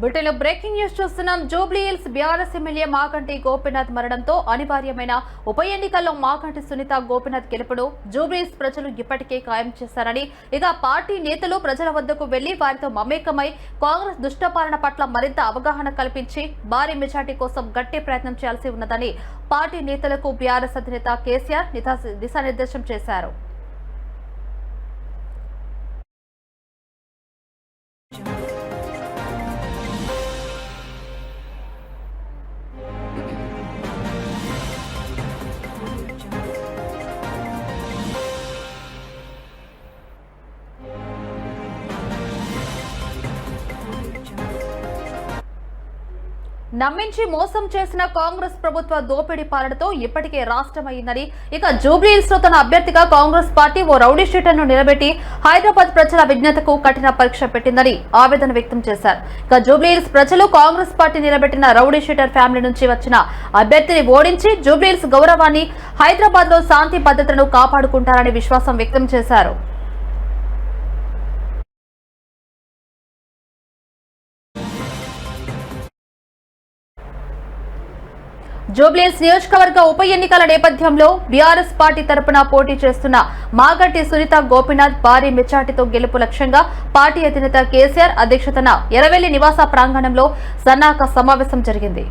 బ్రిటన్లో breaking news చూస్తున్నాం. Jubilee Hills BRS MLA Maganti Gopinath మరణంతో అనివార్యమైన ఉప ఎన్నికల్లో మాకంటి సునీత గోపీనాథ్ గెలుపును జూబ్లీ హిల్స్ ప్రజలు ఇప్పటికే ఖాయం చేశారని ఇక పార్టీ నేతలు ప్రజల వద్దకు వెళ్ళి వారితో మమేకమై కాంగ్రెస్ దుష్టపాలన పట్ల మరింత అవగాహన కల్పించి భారీ మెజార్టీ కోసం గట్టి ప్రయత్నం చేయాల్సి ఉన్నదని పార్టీ నేతలకు బీఆర్ఎస్ అధినేత కేసీఆర్ దిశానిర్దేశం చేశారు. నమ్మించి మోసం చేసిన కాంగ్రెస్ ప్రభుత్వ దోపిడీ పాలనతో ఇప్పటికే రాష్ట్రమైందని ఇక జూబ్లీహిల్స్లో తన అభ్యర్థిగా కాంగ్రెస్ పార్టీ ఓ రౌడీ షీటర్ను నిలబెట్టి హైదరాబాద్ ప్రజల విజ్ఞతకు కఠిన పరీక్ష పెట్టిందని ఆవేదన వ్యక్తం చేశారు. ఇక జూబ్లీహిల్స్ ప్రజలు కాంగ్రెస్ పార్టీ నిలబెట్టిన రౌడీ షీటర్ ఫ్యామిలీ నుంచి వచ్చిన అభ్యర్థిని ఓడించి జూబ్లీహిల్స్ గౌరవాన్ని హైదరాబాద్లో శాంతి భద్రతను కాపాడుకుంటారని విశ్వాసం వ్యక్తం చేశారు. జూబ్లీహిల్స్ నియోజకవర్గ ఉప ఎన్నికల నేపథ్యంలో బీఆర్ఎస్ పార్టీ తరపున పోటీ చేస్తున్న మాగంటి సునీత గోపినాథ్ భారీ మెచ్చాటితో గెలుపు లక్ష్యంగా పార్టీ అధినేత కేసీఆర్ అధ్యక్షతన ఎరవెల్లి నివాస ప్రాంగణంలో సన్నాహక సమావేశం జరిగింది.